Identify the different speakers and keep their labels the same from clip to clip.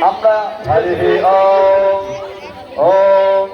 Speaker 1: আমরা হরি ওম ওম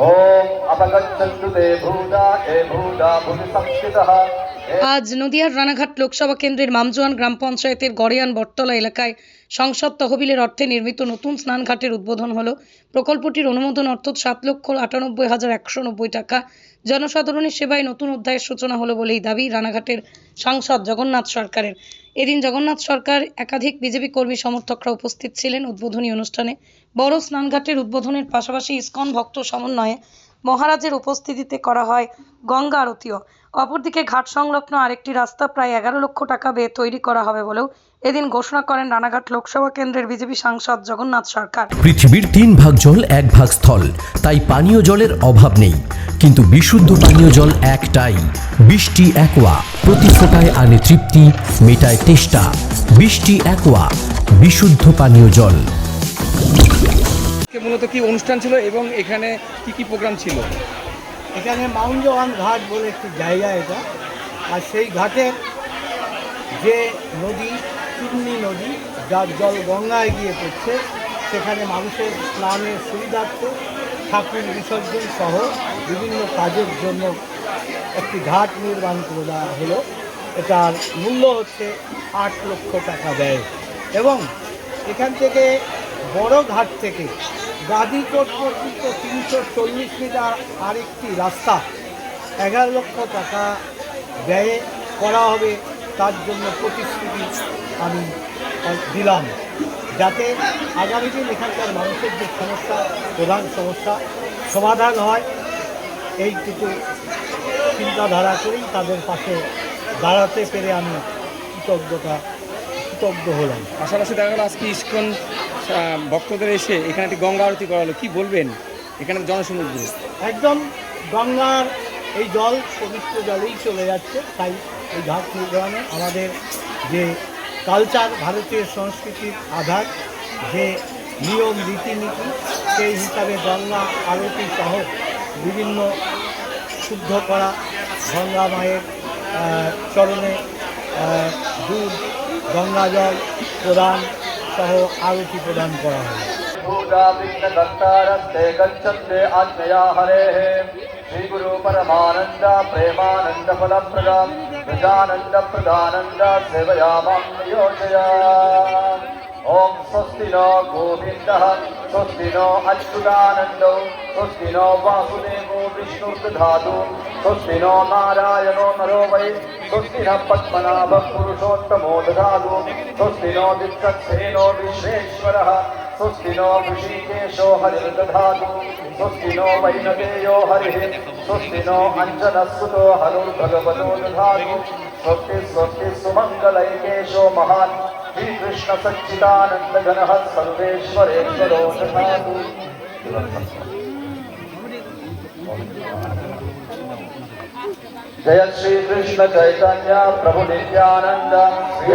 Speaker 1: ওম অপগচ্ছন্তু তে ভূতা এ ভূতা ভূমি সংস্থিতঃ এ
Speaker 2: আজ নদিয়ার রানাঘাট লোকসভা কেন্দ্রের মামজোয়ান গ্রাম পঞ্চায়েতের গড়িয়ান বটতলা এলাকায় সংসদ তহবিলের অর্থে নির্মিত নতুন স্নানঘাটের উদ্বোধন হলো। প্রকল্পটির অনুমোদন অর্থ সাত লক্ষ আটানব্বই হাজার একশো নব্বই টাকা। জনসাধারণের সেবায় নতুন অধ্যায়ের সূচনা হলো বলেই দাবি রানাঘাটের সাংসদ জগন্নাথ সরকারের। এদিন জগন্নাথ সরকার, একাধিক বিজেপি কর্মী সমর্থকরা উপস্থিত ছিলেন উদ্বোধনী অনুষ্ঠানে। বড় স্নানঘাটের উদ্বোধনের পাশাপাশি ইসকন ভক্ত সমন্বয়ে মহারাজের উপস্থিতিতে করা হয় গঙ্গা আরতিও। অপরদিকে ঘাট সংলগ্ন আরেকটি রাস্তা প্রায় এগারো লক্ষ টাকা ব্যয়ে তৈরি করা হবে বলেও এদিন ঘোষণা করেন রানাঘাট লোকসভা কেন্দ্রের বিজেপি সাংসদ জগন্নাথ সরকার।
Speaker 3: পৃথিবীর তিন ভাগ জল, এক ভাগ স্থল। তাই পানীয় জলের অভাব নেই। কিন্তু বিশুদ্ধ পানীয় জল একটাই। বৃষ্টি একোয়া। প্রতি ফোটায় আনে তৃপ্তি, মেটায় তেষ্টা। বৃষ্টি একোয়া। বিশুদ্ধ পানীয় জল।
Speaker 4: মূলত কি অনুষ্ঠান ছিল এবং এখানে কি কি প্রোগ্রাম ছিল?
Speaker 5: এখানে মাউন্টওয়ান ঘাট বলে একটি জায়গা এটা। আর সেই ঘাটের যে নদী চূর্ণি নদী, যার জল গঙ্গায় গিয়ে পড়ছে, সেখানে মানুষের স্নানের সুবিধার্থে ঠাকুর বিসর্জন সহ বিভিন্ন কাজের জন্য একটি ঘাট নির্মাণ করে দেওয়া হলো। এটার মূল্য হচ্ছে আট লক্ষ টাকা ব্যয়। এবং এখান থেকে বড় ঘাট থেকে গাদিকোট পর্যন্ত তিনশো চল্লিশ মিটার আরেকটি রাস্তা। এগারো লক্ষ টাকা ব্যয়ে করা হবে, তার জন্য প্রতিশ্রুতি আমি দিলাম। যাতে আগামী দিন এখানকার মানুষের যে সমস্যা, প্রধান সমস্যা, সমাধান হয় এই এইটুকু চিন্তাধারা করেই তাদের পাশে দাঁড়াতে পেরে আমি কৃতজ্ঞতা, কৃতজ্ঞ হলাম।
Speaker 4: পাশাপাশি দেখা গেল আজকে ইস্কন ভক্তদের এসে এখানে একটি গঙ্গা আরতি করা হলো কি বলবেন এখানে জনসমুদ্র
Speaker 5: একদম গঙ্গার এই জল পবিত্র জলেই চলে যাচ্ছে, তাই এই ঘাট নির্মাণে আমাদের যে কালচার, ভারতীয় সংস্কৃতির আধার, যে নিয়ম, রীতিনীতি, সেই হিসাবে গঙ্গা আরতি সহ বিভিন্ন শুদ্ধ করা গঙ্গা মায়ের চরণে দুধ, গঙ্গা জল, প্রদান সহ আরতি প্রদান করা হয়
Speaker 1: भूता विघ्नकर्तारस्ते गच्छन्ते आज्ञया हरेः श्रीगुरु परमानन्द प्रेमानन्द फलप्रदा प्रजानन्द प्रदानन्द सेवया मां नियोजया ॐ स्वस्ति नो गोविन्दः स्वस्ति नो अच्युतानन्दो स्वस्ति नो वासुदेवो विष्णुर्दधातु स्वस्ति नो नारायणो नरो वै स्वस्ति नः पद्मनाभः पुरुषोत्तमो दधातु स्वस्ति नो दिक्कत्सेनो विश्वेश्वरः स्वस्ति नो ऋषिकेशो हरिर्दधातु स्वस्ति नो वैनतेयो हरिः स्वस्ति नो अञ्जनस्सुतो हरुर्भगवतो दधातु, स्वस्ति स्वस्ति सुमङ्गलैकेशो महान् श्रीकृष्ण सच्चिदानन्दघनः सर्वेश्वरेश्वरो दधातु जय श्री कृष्ण चैतन्य प्रभु नित्यानंद श्री